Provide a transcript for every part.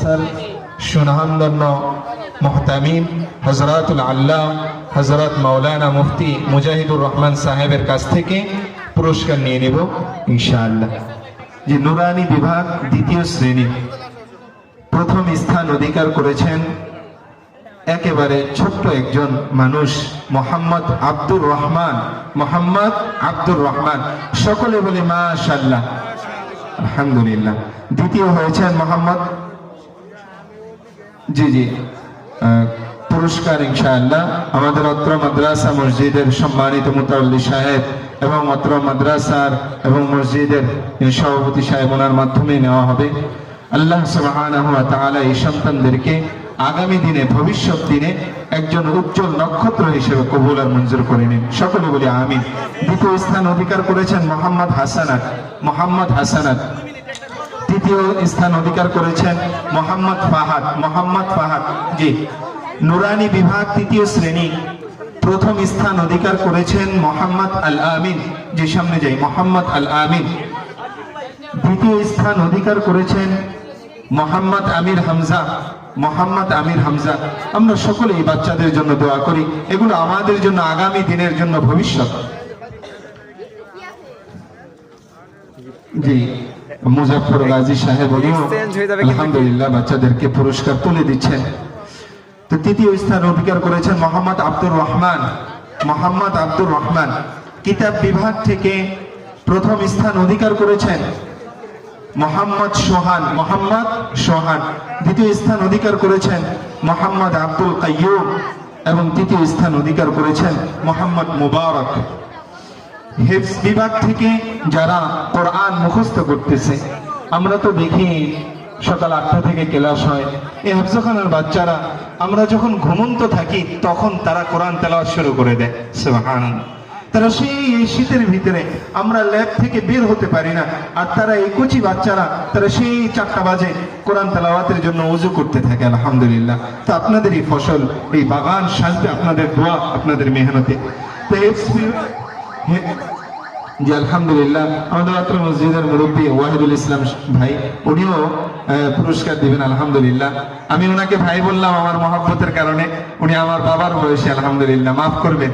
Sir সুনামধন্য মোহতামিম হজরতুল আল্লাহ হজরত মাওলানা মুফতি মুজাহিদুর রহমান সাহেবের কাছ থেকে পুরস্কার নিয়ে নেব, ইনশাআল্লাহ। যে নুরানি বিভাগ দ্বিতীয় শ্রেণি, প্রথম স্থান অধিকার করেছেন একেবারে ছোট্ট একজন মানুষ, মোহাম্মদ আব্দুর রহমান, মোহাম্মদ আব্দুর রহমান। সকলে বলে মাশাল্লাহ আলহামদুলিল্লাহ। দ্বিতীয় হয়েছেন মোহাম্মদ জি জি। পুরস্কার ইনশাআল্লাহ। আমাদের অত্র মাদ্রাসা মসজিদের সম্মানিত মুতাল্লি সাহেব এবং অত্র মাদ্রাসার এবং মসজিদের সভাপতি সাহেব, ওনার মাধ্যমে নেওয়া হবে। আল্লাহ তাআলা এই সন্তানদেরকে আগামী দিনে, ভবিষ্যৎ দিনে একজন উজ্জ্বল নক্ষত্র হিসেবে কবুল আর মঞ্জুর করে নিন। সকলে বলি আমিন। দ্বিতীয় স্থান অধিকার করেছেন মোহাম্মদ হাসানাত মোহাম্মদ হাসানাত। তৃতীয় স্থান অধিকার করেছেন মোহাম্মদ ফাহাদ মোহাম্মদ ফাহাদ, জি। নুরানি বিভাগ তৃতীয় শ্রেণি, প্রথম স্থান অধিকার করেছেন মোহাম্মদ আল আমিন যে সামনে যাই, মোহাম্মদ আল আমিন দ্বিতীয় স্থান অধিকার করেছেন মোহাম্মদ আমির হামজা, মোহাম্মদ আমির হামজা। আমরা সকলে এই বাচ্চাদের জন্য দোয়া করি, এগুলো আমাদের জন্য আগামী দিনের জন্য ভবিষ্যৎ। জি মুজাফর গাজী সাহেব। আলহামদুলিল্লাহ বাচ্চাদেরকে পুরস্কার তুলে দিচ্ছেন। তো তৃতীয় স্থান অধিকার করেছেন মোহাম্মদ আব্দুর রহমান। মোহাম্মদ আব্দুর রহমান কিতাব বিভাগ থেকে প্রথম স্থান অধিকার করেছেন মোহাম্মদ সোহান মোহাম্মদ সোহান। দ্বিতীয় স্থান অধিকার করেছেন মোহাম্মদ আব্দুল কাইয়ুম এবং তৃতীয় স্থান অধিকার করেছেন মোহাম্মদ মুবারক। হেফস বিভাগ থেকে যারা কোরআন মুখস্থ করতেছে, আমরা তো দেখি সকাল আটটা থেকে ক্লাস হয়। এই হেফজখানার বাচ্চারা, আমরা যখন ঘুমন্ত থাকি, তখন তারা কোরআন তেলাওয়াত শুরু করে দেয়। সুবহানাল্লাহ। তারা সেই এই শীতের ভিতরে আমরা ল্যাব থেকে বের হতে পারি না, আর তারা এই কচি বাচ্চারা, তারা সেই চারটা বাজে কোরআন তেলাওয়াতের জন্য উজু করতে থাকে, আলহামদুলিল্লাহ। তো আপনাদের এই ফসল, এই বাগান, সাজবে আপনাদের দোয়া, আপনাদের মেহনতে। তো জি, আলহামদুলিল্লাহ। আমাদের আত্র মসজিদের মুরব্বী ওয়াহিদুল ইসলাম ভাই, উনিও পুরস্কার দিবেন, আলহামদুলিল্লাহ। আমি ওনাকে ভাই বললাম আমার মহাব্বতের কারণে, উনি আমার বাবার বয়সী, আলহামদুলিল্লাহ, মাফ করবেন।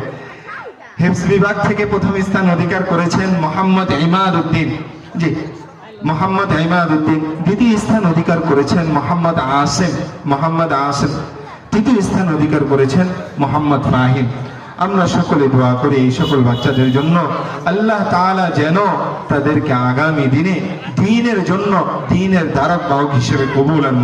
হিফজ বিভাগ থেকে প্রথম স্থান অধিকার করেছেন মোহাম্মদ ইমাদ উদ্দিন জি, মোহাম্মদ ইমাদ উদ্দিন দ্বিতীয় স্থান অধিকার করেছেন মোহাম্মদ আসেম মোহাম্মদ আসেম। তৃতীয় স্থান অধিকার করেছেন মোহাম্মদ ফাহিম। আমরা সকলে দোয়া করি এই সকল বাচ্চাদের জন্য। আল্লাহ তালা যেন তাদেরকে আগামী দিনে দিনের জন্য দিনের দ্বারক বাহক হিসেবে কবুল আর